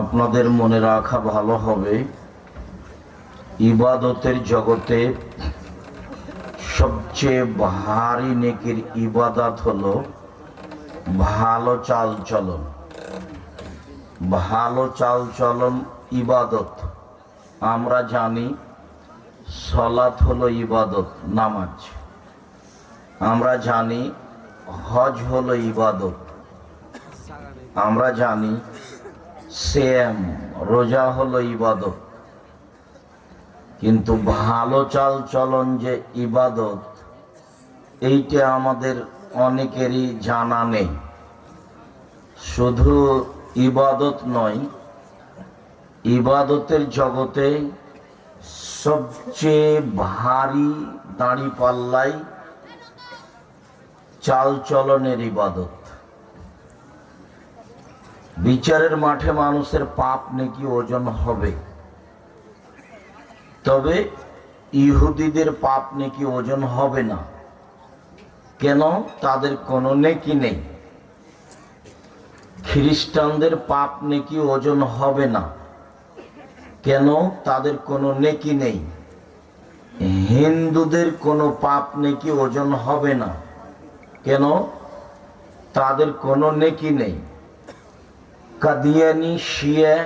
আপনাদের মনে রাখা ভালো হবে। ইবাদতের জগতে সবচেয়ে ভারী নেকির ইবাদত হলো ভালো চাল চলন। ভালো চাল চলন ইবাদত। আমরা জানি সলাত হলো ইবাদত, নামাজ। আমরা জানি হজ হলো ইবাদত। আমরা জানি সেম, রোজা হলো ইবাদত। কিন্তু ভালো চাল চলন যে ইবাদত, এইটা আমাদের অনেকেরই জানা নেই। শুধু ইবাদত নয়, ইবাদতের জগতে সবচেয়ে ভারী দাঁড়ি পাল্লাই চাল চলনের ইবাদত। বিচারের মাঠে মানুষের পাপ নাকি ওজন হবে। তবে ইহুদিদের পাপ নাকি ওজন হবে না। কেন? তাদের কোনো নেকি নেই। খ্রিস্টানদের পাপ নেকি ওজন হবে না। কেন? তাদের কোনো নেকি নেই। হিন্দুদের কোনো পাপ নেকি ওজন হবে না। কেন? তাদের কোনো নেকি নেই। কাদিয়ানি, শিয়া,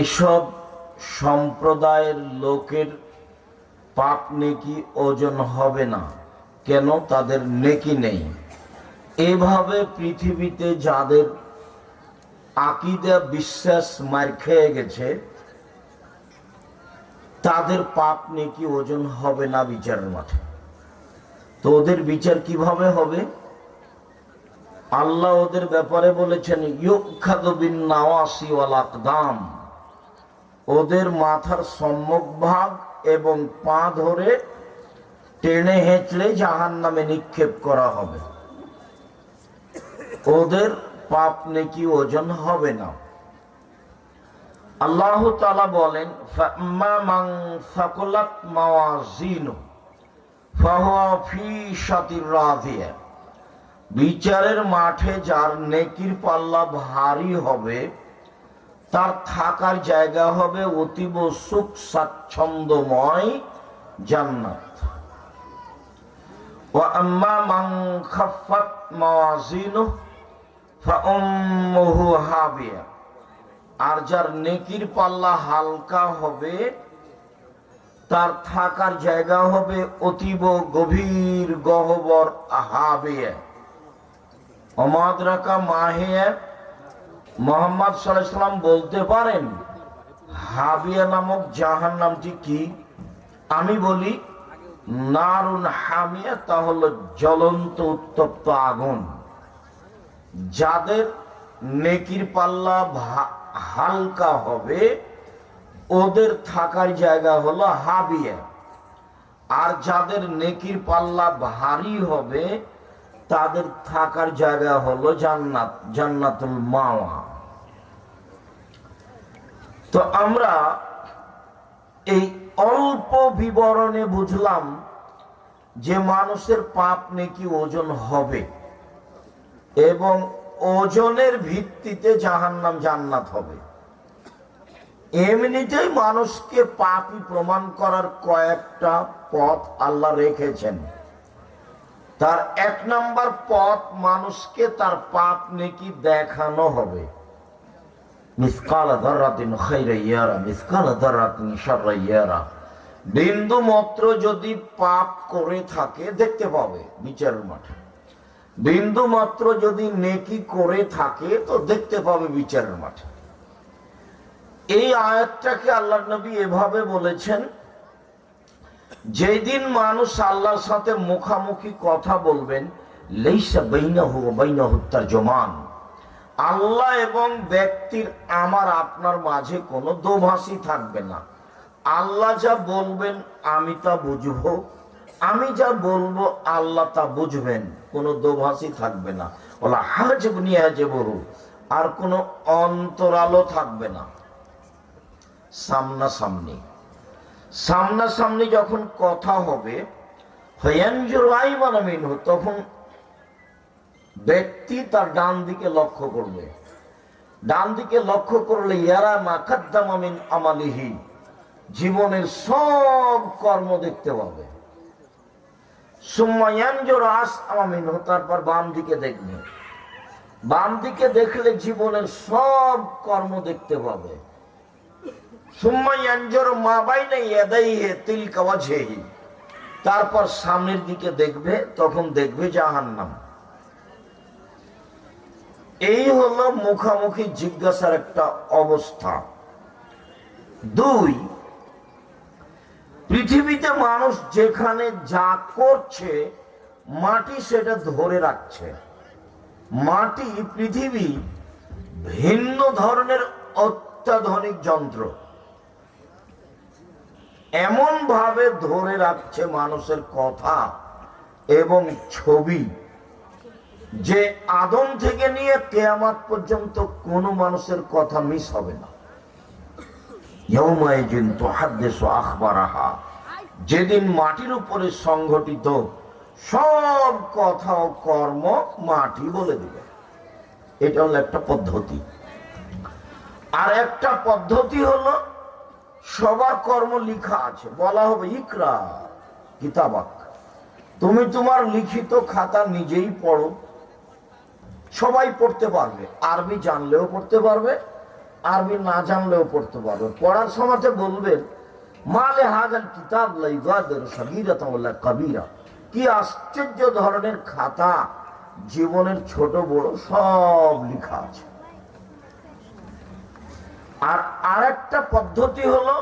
এসব সম্প্রদায়ের লোকের পাপ নেকি ওজন হবে না, কেন তাদের নেকি নেই। এভাবে পৃথিবীতে যাদের আকিদা বিশ্বাস মার খেয়ে গেছে, তাদের পাপ নেকি ওজন হবে না বিচারের মাঠে। তো ওদের বিচার কীভাবে হবে? আল্লাহ ওদের ব্যাপারে বলেছেন ইউখাদবিন ওদের মাথার সম্মুখ ভাগ এবং পা ধরে টেনে হেঁচড়ে জাহান নামে নিক্ষেপ করা হবে। ওদের পাপ নেকি ওজন হবে না। আল্লাহ তালা বলেন সাকুলাত মাওয়াজিনু, ফাহুয়া ফি শাতির রাদিয়া বিচারের মাঠে যার নেকির পাল্লা ভারী হবে তার থাকার জায়গা হবে অতীব সুখ স্বাচ্ছন্দ্যময় জান্নাত وأما من خفت موازينه فأمه هاوية আর যার নেকির পাল্লা হালকা হবে তার থাকার জায়গা হবে অতীব গভীর গহবর হাবে অমাদ্রাকা মাহে মোহাম্মদ সাল্লাম বলতে পারেন, হাবিয়া নামক জাহান নামটি কি? আমি বলি, নারুন হামিয়া, তা হলো জ্বলন্ত উত্তপ্ত আগুন। যাদের নেকির পাল্লা হালকা হবে, ওদের থাকার জায়গা হলো হাবিয়া। আর যাদের নেকির পাল্লা ভারী হবে তাদের থাকার জায়গা হলো জান্নাত, জান্নাতুল মাওয়া। তো আমরা এই অল্প বিবরণে বুঝলাম যে মানুষের পাপ নেকি ওজন হবে এবং ওজনের ভিত্তিতে জাহান্নাম জান্নাত হবে। এমনিতেই মানুষকে পাপই প্রমাণ করার কয়েকটা পথ আল্লাহ রেখেছেন। তার এক নাম্বার পথ মানুষকে তার পাপ নেকি দেখানো হবে। বিন্দু মাত্র যদি পাপ করে থাকে, দেখতে পাবে বিচারের মাঠে। বিন্দু মাত্র যদি নেকি করে থাকে, তো দেখতে পাবে বিচারের মাঠে। এই আয়াতটাকে আল্লাহ নবী এভাবে বলেছেন যেদিন মানুষ আল্লাহর সাথে মুখামুখি কথা বলবেন, লেইসা বাইনাহু বাইনাহু তারজমান। আল্লাহ এবং ব্যক্তির আমার আপনার মাঝে কোনো দোভাষী থাকবে না। আল্লাহ যা বলবেন, আমি তা বুঝব। আমি যা বলব, আল্লাহ তা বুঝবেন। কোনো দোভাষী থাকবে না। ওলা হাজব নিয়ে বড়ু আর কোনো অন্তরালো থাকবে না। সামনাসামনি। সামনাসামনি যখন কথা হবে তখন ব্যক্তি তার ডান দিকে লক্ষ্য করবে। ডান দিকে লক্ষ্য করলে, ইয়ারা মাকাদ্দামিন আমালিহি, জীবনের সব কর্ম দেখতে পাবে। তারপর বাম দিকে দেখবে। বাম দিকে দেখলে জীবনের সব কর্ম দেখতে পাবে। তারপর সামনের দিকে দেখবে, তখন দেখবে জাহান্নাম। এই হলো মুখামুখি জিজ্ঞাসার একটা অবস্থা। দুই, পৃথিবীতে মানুষ যেখানে যা করছে, মাটি সেটা ধরে রাখছে। মাটি পৃথিবী ভিন্ন ধরনের অত্যাধুনিক যন্ত্র। এমন ভাবে ধরে রাখছে মানুষের কথা এবং ছবি যে আদম থেকে নিয়ে কেয়ামাত পর্যন্ত কোনো মানুষের কথা মিস হবে না। যেদিন মাটির উপরে সংঘটিত সব কথা ও কর্ম মাটি বলে দিবে। এটা হলো একটা পদ্ধতি। আর একটা পদ্ধতি হলো সবার কর্ম লিখা আছে। বলা হবে, ইকরা কিতাবাক। তুমি তোমার লিখিত খাতা নিজেই পড়ো। সবাই পড়তে পারবে। আরবি জানলেও পড়তে পারবে, আরবি না জানলেও পড়তে পারবে। পড়ার সময় বলবেন, মালে হাজার কিতাব কবিরা। কি আশ্চর্য ধরনের খাতা, জীবনের ছোট বড় সব লেখা আছে। আর আরেকটা পদ্ধতি হলো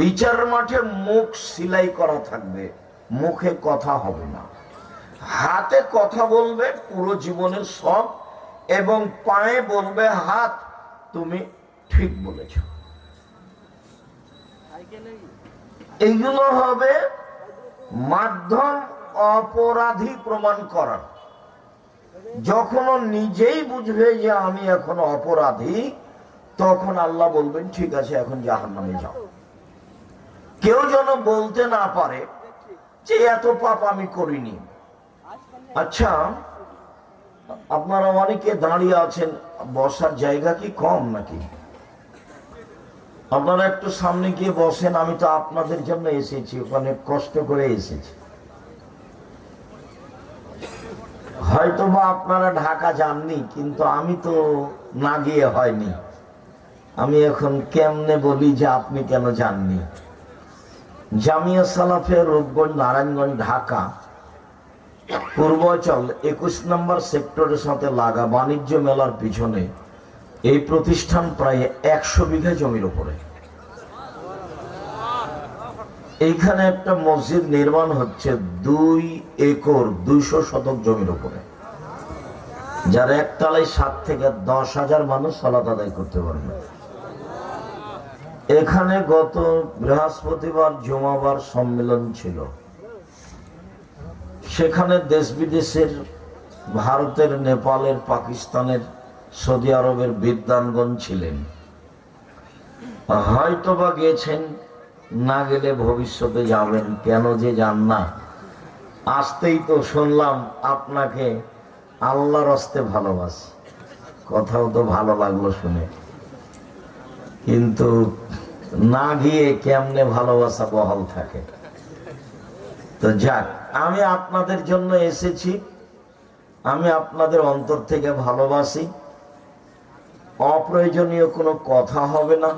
বিচার মাঠে মুখ সিলাই করা থাকবে, মুখে কথা হবে না। হাতে কথা বলবে, পুরো জীবনের সব, এবং পায়ে বলবে, হাত তুমি ঠিক বলেছ। এইগুলো হবে মাধ্যম অপরাধী প্রমাণ করার। যখন নিজেই বুঝবে যে আমি এখন অপরাধী, তখন আল্লাহ বলবেন, ঠিক আছে, এখন জাহান নামে যাও। কেউ যেন বলতে না পারে যে, এত পাপ আমি করিনি। আচ্ছা আপনারা অনেকে দাঁড়িয়ে আছেন, বসার জায়গা কি কম নাকি? আপনারা একটু সামনে গিয়ে বসেন, আমি তো আপনাদের জন্য এসেছি, ওখানে কষ্ট করে এসেছি। হয়তো বা আপনারা ঢাকা যাননি, কিন্তু আমি তো না গিয়ে হয়নি। আমি এখন কেমনে বলি যে আপনি কেন যাননি? জামিয়া সালাফের রূপগঞ্জ, নারায়ণগঞ্জ, ঢাকা। পূর্বাচল, একুশ নম্বর সেক্টরের সাথে লাগা বাণিজ্য মেলার পিছনে এই প্রতিষ্ঠান প্রায় একশো বিঘা জমির উপরে। এইখানে একটা মসজিদ নির্মাণ হচ্ছে দুই একর, দুইশো শতক জমির উপরে। যার একতলায় সাত থেকে দশ হাজার মানুষ সলাত আদায় করতে পারবে। এখানে গত বৃহস্পতিবার, জমাবার সম্মেলন ছিল। সেখানে দেশ বিদেশের ভারতের, নেপালের, পাকিস্তানের, সৌদি আরবের বিদ্যানগণ ছিলেন। হয়তোবা গেছেন, না গেলে ভবিষ্যতে যাবেন। কেন যে যান না? আসতেই তো শুনলাম আপনাকে আল্লাহর হস্তে ভালোবাসি। কথাও তো ভালো লাগল শুনে। কিন্তু না গিয়ে কেমনে ভালোবাসা বহাল থাকে? তো যাক, আমি আপনাদের জন্য এসেছি। আমি আপনাদের অন্তর থেকে ভালোবাসি। অপ্রয়োজনীয় কোনো কথা হবে না।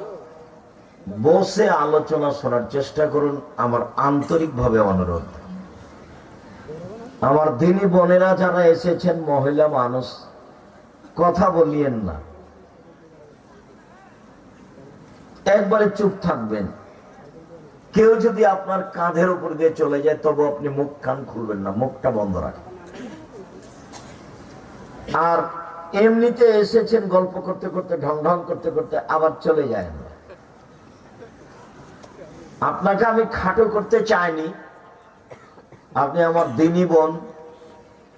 বসে আলোচনা শোনার চেষ্টা করুন। আমার আন্তরিকভাবে অনুরোধ। আমার দিনী বোনেরা যারা এসেছেন, মহিলা মানুষ, কথা বলিয়েন না। একবারে চুপ থাকবেন। কেউ যদি আপনার কাঁধের উপর দিয়ে চলে যায়, তবে আপনি মুখ কান খুলবেন না, মুখটা বন্ধ রাখেন আর এমনিতে এসেছেন, গল্প করতে করতে, ঢং ঢং করতে করতে, আবার চলে যায় না আপনাকে আমি খাটো করতে চাইনি আপনি আমার দিনী বোন,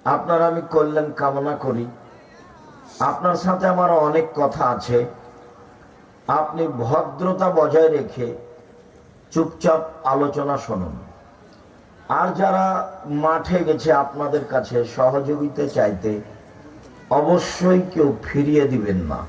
আপনার আমি কল্যাণ কামনা করি। আপনার সাথে আমার অনেক কথা আছে। আপনি ভদ্রতা বজায় রেখে চুপচাপ আলোচনা শুনুন। আর যারা মাঠে গেছে আপনাদের কাছে সহযোগিতা চাইতে, অবশ্যই কেউ ফিরিয়ে দিবেন না।